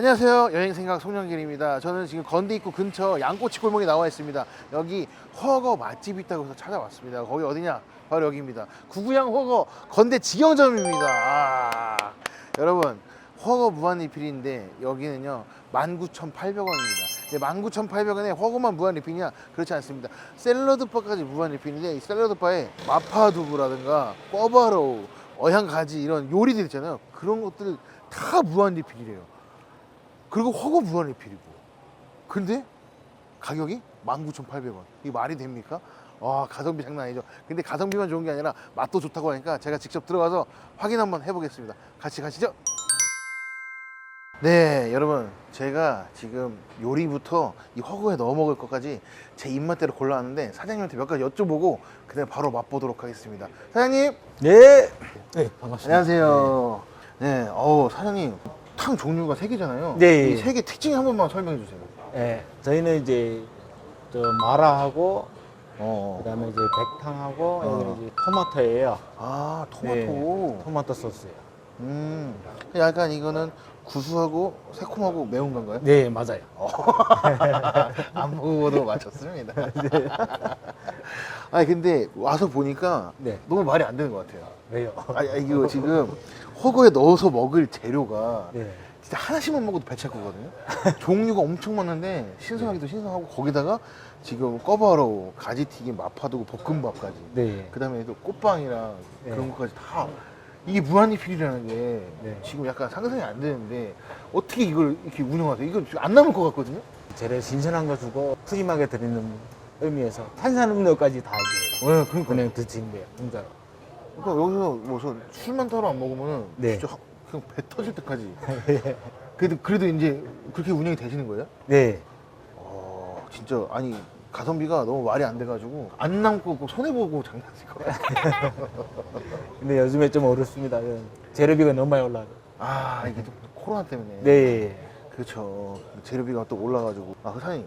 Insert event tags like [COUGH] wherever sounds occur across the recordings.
안녕하세요. 여행생각 송영길입니다. 저는 지금 건대 입구 근처 양꼬치 골목에 나와 있습니다. 여기 허거 맛집이 있다고 해서 찾아왔습니다. 거기 어디냐? 바로 여기입니다. 구구양 허거 건대 직영점입니다. 아, 여러분 허거 무한리필인데 여기는요 19,800원입니다. 19,800원에 허거만 무한 리필이냐? 그렇지 않습니다. 샐러드바까지 무한 리필인데 이 샐러드바에 마파두부라든가 꿔바로우, 어향가지 이런 요리들 있잖아요. 그런 것들 다 무한 리필이래요. 그리고 허거 무한리필이고. 근데 가격이 19,800원. 이게 말이 됩니까? 와, 가성비 장난 아니죠. 근데 가성비만 좋은 게 아니라 맛도 좋다고 하니까 제가 직접 들어가서 확인 한번 해보겠습니다. 같이 가시죠. 네, 여러분. 제가 지금 요리부터 이 허거에 넣어 먹을 것까지 제 입맛대로 골라왔는데 사장님한테 몇 가지 여쭤보고 그다음에 바로 맛보도록 하겠습니다. 사장님, 네. 네, 반갑습니다. 안녕하세요. 네, 어 사장님 탕 종류가 세 개잖아요. 네. 이 세 개 특징 한 번만 설명해 주세요. 네, 저희는 이제 저 마라하고 어. 그다음에 이제 백탕하고 어. 여기는 이제 토마토예요. 아 토마토. 네, 토마토 소스예요. 음. 약간 이거는 구수하고 새콤하고 매운 건가요? 네, 맞아요. [LAUGHS] 안 먹어도 맞췄습니다. [LAUGHS] 아니 근데 와서 보니까 네. 너무 말이 안 되는 것 같아요. 왜요? 아니 아니, 이거 지금 허거에 넣어서 먹을 재료가 네. 진짜 하나씩만 먹어도 배찰 거거든요. 종류가 엄청 많은데 신선하기도 신선하고 거기다가 지금 꿔바로우, 가지튀김, 마파두부, 볶음밥까지. 네. 그다음에 또 꽃빵이랑 네. 그런 것까지 다 이게 무한리필이라는 게 네. 지금 약간 상상이 안 되는데 어떻게 이걸 이렇게 운영하세요? 이거 안 남을 것 같거든요. 재료 신선한 거 주고 푸짐하게 드리는 의미에서 탄산음료까지 다 이제 네, 그러니까. 그냥 드신대요, 공짜로. 그러니까 여기서 뭐저 술만 따로 안 먹으면 네. 진짜 그냥 배 터질 때까지. [LAUGHS] 그래도 그래도 이제 그렇게 운영이 되시는 거예요? 네. 어, 진짜 아니 가성비가 너무 말이 안 돼가지고 안 남고 꼭 손해 보고 장난칠 것 같아요. [LAUGHS] 근데 요즘에 좀 어렵습니다. 그 재료비가 너무 많이 올라가. 아 이게 또 코로나 때문에. 네. 그렇죠. 재료비가 또 올라가지고. 아, 그 사장님.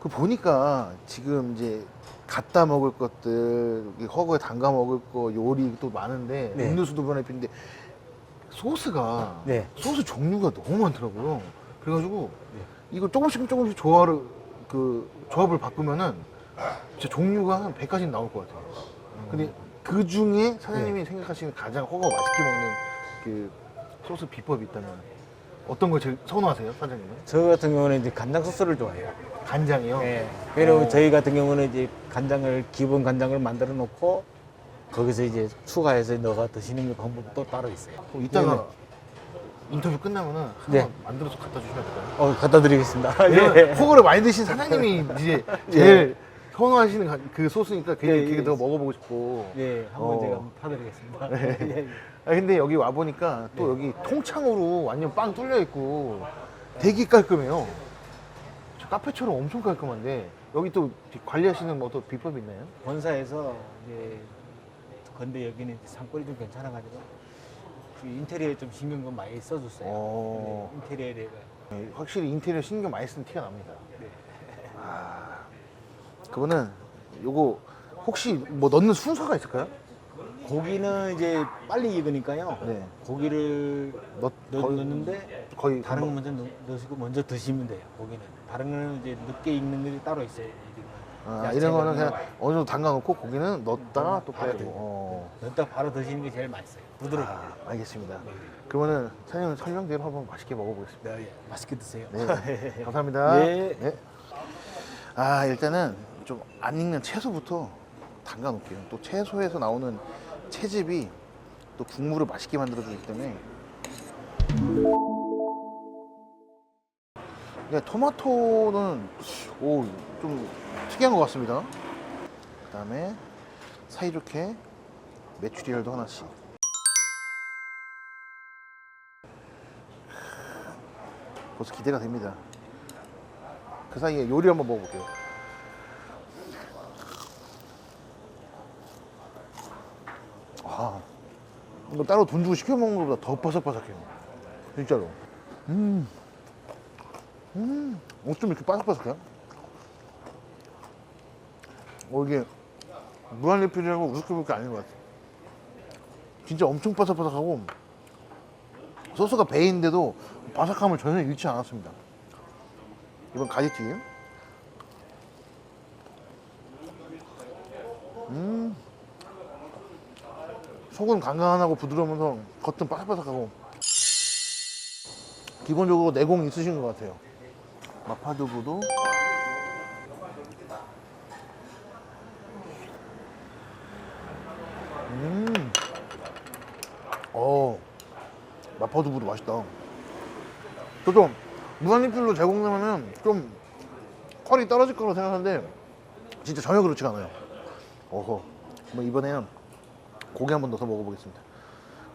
그 보니까 지금 이제 갖다 먹을 것들, 이 허거에 담가 먹을 거 요리 또 많은데 네. 음료수도 보내피는데 소스가 네. 소스 종류가 너무 많더라고요. 그래가지고 네. 이거 조금씩 조금씩 조화를 그 조합을 바꾸면은 진짜 종류가 한 100가지 나올 것 같아요. 근데 그 중에 사장님이 네. 생각하시는 가장 허거 맛있게 먹는 그 소스 비법이 있다면 어떤 걸 제일 선호하세요, 사장님은? 저 같은 경우는 이제 간장 소스를 좋아해요. 간장이요? 네. 왜냐면 어. 저희 같은 경우는 이제 간장을 기본 간장을 만들어 놓고 거기서 이제 추가해서 넣어 드시는 게 방법도 따로 있어요. 그럼 이따가 네, 인터뷰 끝나면은 한번 네. 만들어서 갖다 주시면 안 될까요? 어, 갖다 드리겠습니다. [LAUGHS] 왜냐면 예. 허거를 많이 드신 사장님이 [LAUGHS] 이제 제일 선호하시는 가- 그 소스니까 그게 예, 되게 예. 더 먹어보고 싶고. 예, 한번 어. 제가 한번 타드리겠습니다. 네. [LAUGHS] 예, 예. 아 근데 여기 와 보니까 또 여기 통창으로 완전 빵 뚫려 있고 되게 깔끔해요. 저 카페처럼 엄청 깔끔한데 여기 또 관리하시는 뭐또 비법이 있나요? 본사에서 이제 근데 여기는 이제 상권이 좀 괜찮아가지고 그 인테리어에 좀 신경 좀 많이 써줬어요. 어. 네, 인테리어에 대해 네, 확실히 인테리어 신경 많이 쓰는 티가 납니다. 네. 아, 그거는 요거 혹시 뭐 넣는 순서가 있을까요? 고기는 이제 빨리 익으니까요. 네. 고기를 넣, 넣, 거의, 넣는데 거의 다른 거 뭐- 먼저 넣, 넣으시고 먼저 드시면 돼요. 고기는 다른 거는 이제 늦게 익는 것이 따로 있어요. 아, 야채 이런 거는 그냥 어느 정도 담가 놓고 고기는 넣었다가 또 바로 빼고. 어. 넣다 바로 드시는 게 제일 맛있어요. 부드럽게. 아, 알겠습니다. 그러면은 사장님 설명대로 한번 맛있게 먹어보겠습니다. 네, 예. 맛있게 드세요. 네, [LAUGHS] 감사합니다. 네. 아 일단은 좀 안 익는 채소부터 담가 놓을게요. 또 채소에서 나오는 채즙이 또 국물을 맛있게 만들어주기 때문에. 네, 토마토는 오 좀 특이한 것 같습니다. 그 다음에 사이좋게 메추리알도 하나씩. 벌써 기대가 됩니다. 그 사이에 요리 한번 먹어볼게요. 아, 이거 따로 돈 주고 시켜 먹는 것보다 더 바삭바삭해요. 진짜로. 음, 음, 어쩜 이렇게 바삭바삭해요? 어, 이게 무한리필이라고 우습게 아닌 것 같아. 진짜 엄청 바삭바삭하고 소스가 배인데도 바삭함을 전혀 잃지 않았습니다. 이번 가지튀김. 음. 속은 간간하고 부드러우면서 겉은 바삭바삭하고 기본적으로 내공 있으신 것 같아요. 마파두부도 음. 어. 마파두부도 맛있다. 저도 무한리필로 제공되면은 좀 퀄이 떨어질 거라고 생각하는데 진짜 전혀 그렇지가 않아요. 어허. 뭐 이번에는 고기 한 번 넣어서 먹어보겠습니다.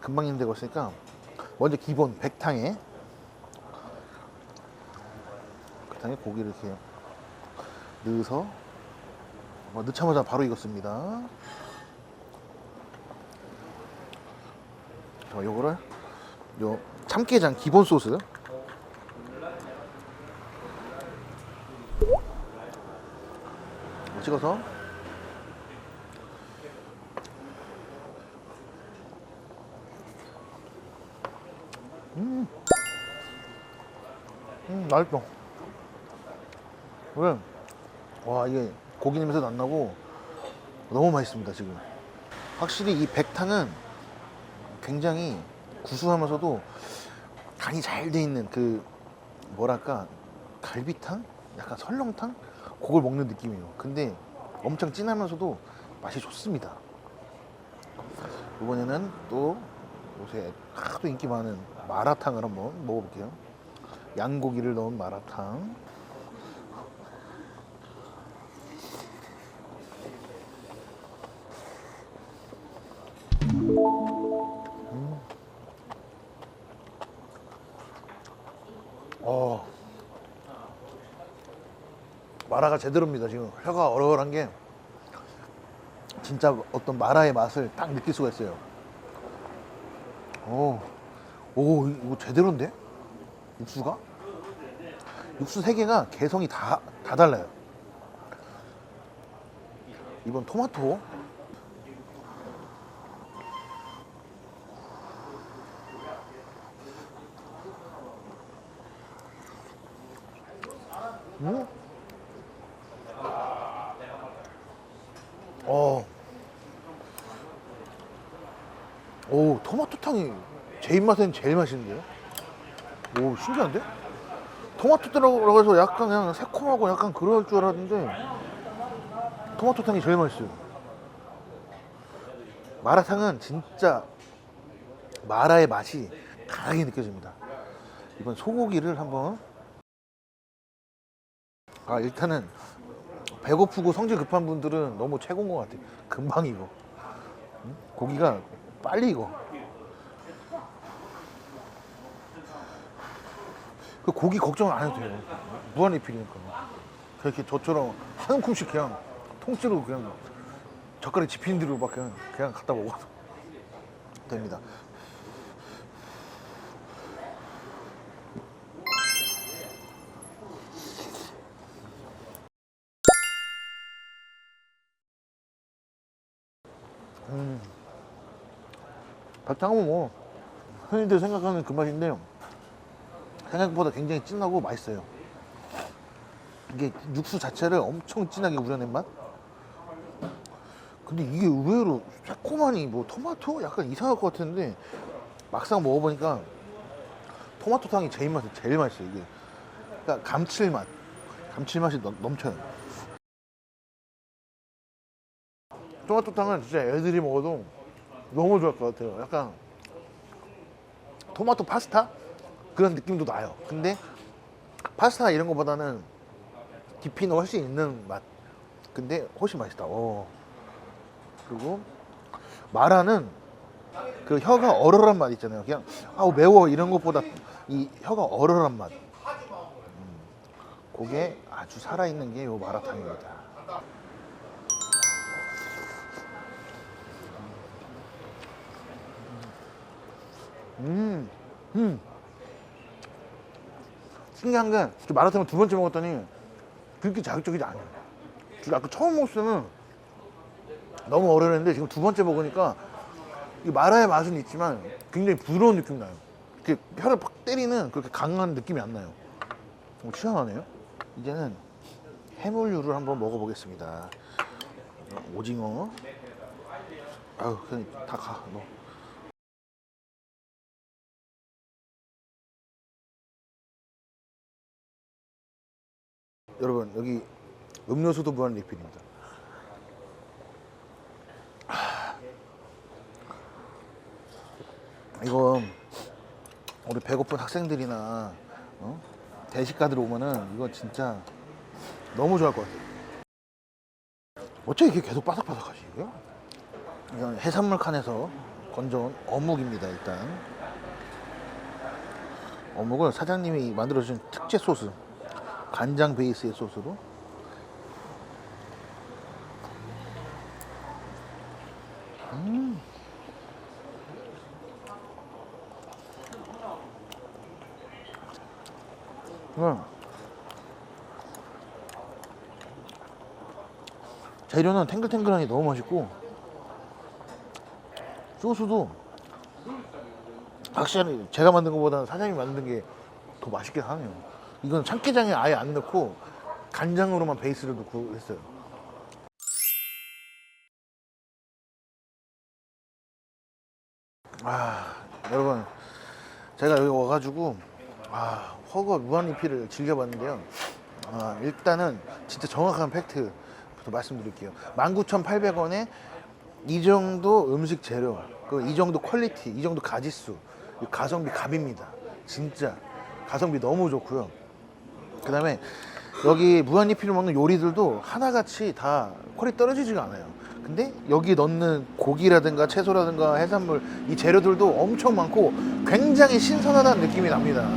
금방 힘들고 있으니까 먼저 기본 백탕에 백탕에 고기를 이렇게 넣어서 어, 넣자마자 바로 익었습니다. 자, 요거를 요 참깨장 기본 소스 찍어서 음, 음 맛있어. 왜? 와 이게 고기 냄새도 안 나고 너무 맛있습니다 지금. 확실히 이 백탕은 굉장히 구수하면서도 간이 잘 돼 있는 그 뭐랄까 갈비탕, 약간 설렁탕 그걸 먹는 느낌이에요. 근데 엄청 진하면서도 맛이 좋습니다. 이번에는 또 요새 하도 인기 많은 마라탕을 한번 먹어볼게요. 양고기를 넣은 마라탕. 어. 마라가 제대로입니다. 지금 혀가 얼얼한 게 진짜 어떤 마라의 맛을 딱 느낄 수가 있어요. 오, 오 이거 제대로인데? 육수가? 육수 세 개가 개성이 다, 다 달라요. 이번 토마토. 음? 어. 오, 토마토탕이 제 입맛에는 제일 맛있는데요? 오, 신기한데? 토마토 들어가서 약간 그냥 새콤하고 약간 그럴 줄 알았는데 토마토탕이 제일 맛있어요. 마라탕은 진짜 마라의 맛이 강하게 느껴집니다. 이번 소고기를 한번 아 일단은 배고프고 성질 급한 분들은 너무 최고인 것 같아요. 금방. 응? 고기가 빨리 익어. 그 고기 걱정 안 해도 돼요. 무한 리필이니까. 그렇게 저처럼 한 움큼씩 그냥 통째로 그냥 젓가락 집히는 대로 막 그냥, 그냥 갖다 먹어도 됩니다. 바탕은 뭐 흔히들 생각하는 그 맛인데 생각보다 굉장히 진하고 맛있어요. 이게 육수 자체를 엄청 진하게 우려낸 맛? 근데 이게 의외로 새콤하니 뭐 토마토? 약간 이상할 것 같았는데 막상 먹어보니까 토마토탕이 제 입맛에 제일 맛있어요 이게 그러니까 감칠맛 감칠맛이 넘, 넘쳐요 토마토탕은 진짜 애들이 먹어도 너무 좋을 것 같아요 약간 토마토 파스타? 그런 느낌도 나요 근데 파스타 이런 거보다는 깊이는 훨씬 있는 맛 근데 훨씬 맛있다 오. 그리고 마라는 그 혀가 얼얼한 맛 있잖아요. 그냥 아우 매워 이런 것보다 이 혀가 얼얼한 맛. 음, 그게 아주 살아있는 게 요 마라탕입니다. 음, 음. 신기한 게 마라탕을 두 번째 먹었더니 그렇게 자극적이지 않아요. 아까 처음 때는 너무 어려웠는데 지금 두 번째 먹으니까 이 마라의 맛은 있지만 굉장히 부드러운 느낌 나요. 이렇게 혀를 팍 때리는 그렇게 강한 느낌이 안 나요. 어, 시원하네요. 이제는 해물류를 한번 먹어보겠습니다. 오징어. 아유, 그냥 다 가. 뭐. 여러분 여기 음료수도 무한 리필입니다. 하. 이거 우리 배고픈 학생들이나 어? 대식가들 오면은 이거 진짜 너무 좋아할 것 같아요. 어떻게 이게 계속 바삭바삭하지? 이건 해산물 칸에서 건져온 어묵입니다 일단. 어묵을 사장님이 만들어준 특제 소스 간장 베이스의 소스로. 음. 재료는 탱글탱글하니 너무 맛있고 소스도 확실히 제가 만든 것보다는 사장님이 만든 게 더 맛있긴 하네요 이건 참깨장에 아예 안 넣고 간장으로만 베이스를 넣고 했어요. 아 여러분 제가 여기 와가지고 아 허거 무한리필을 즐겨봤는데요. 아, 일단은 진짜 정확한 팩트부터 말씀드릴게요. 19,800원에 이 정도 음식 재료 그 이 정도 퀄리티 이 정도 가짓수 이 가성비 갑입니다. 진짜 가성비 너무 좋고요 그 다음에 여기 무한리필을 먹는 요리들도 하나같이 다 퀄이 떨어지지가 않아요. 근데 여기 넣는 고기라든가 채소라든가 해산물 이 재료들도 엄청 많고 굉장히 신선하다는 느낌이 납니다.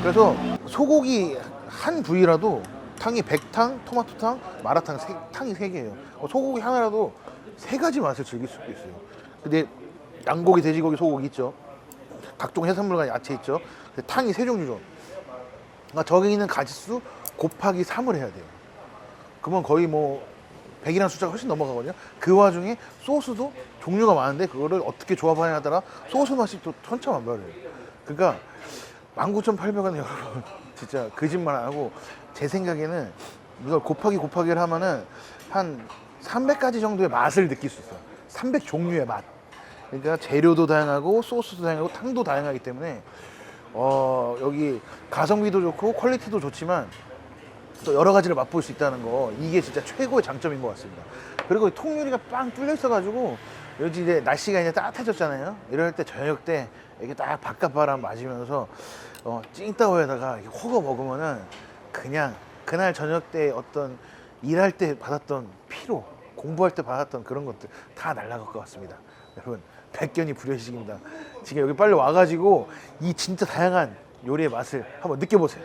그래서 소고기 한 부위라도 탕이 백탕, 토마토탕, 마라탕 세, 탕이 세 개예요. 어, 소고기 하나라도 세 가지 맛을 즐길 수 있어요. 근데 양고기, 돼지고기, 소고기 있죠. 각종 해산물과 야채 있죠. 탕이 세 종류죠 그러니까 저기 있는 가짓수 곱하기 3을 해야 돼요. 그러면 거의 뭐 100이라는 숫자가 훨씬 넘어가거든요. 그 와중에 소스도 종류가 많은데 그거를 어떻게 조합하냐에 따라 소스 맛이 또 천차만별이에요. 그러니까 19,800원 [LAUGHS] 여러분 진짜 거짓말 안 하고 제 생각에는 이걸 곱하기 곱하기를 하면은 한 300가지 정도의 맛을 느낄 수 있어요. 300 종류의 맛. 그러니까 재료도 다양하고 소스도 다양하고 탕도 다양하기 때문에 어, 여기 가성비도 좋고 퀄리티도 좋지만 또 여러 가지를 맛볼 수 있다는 거 이게 진짜 최고의 장점인 것 같습니다. 그리고 이 통유리가 빵 뚫려 있어가지고 요즘 이제 날씨가 이제 따뜻해졌잖아요. 이럴 때 저녁 때 이렇게 딱 바깥바람 맞으면서 어, 찡따오에다가 이렇게 호거 먹으면은 그냥 그날 저녁 때 어떤 일할 때 받았던 피로 공부할 때 받았던 그런 것들 다 날아갈 것 같습니다. 여러분 백견이 불여식입니다. 지금 여기 빨리 와가지고 이 진짜 다양한 요리의 맛을 한번 느껴보세요.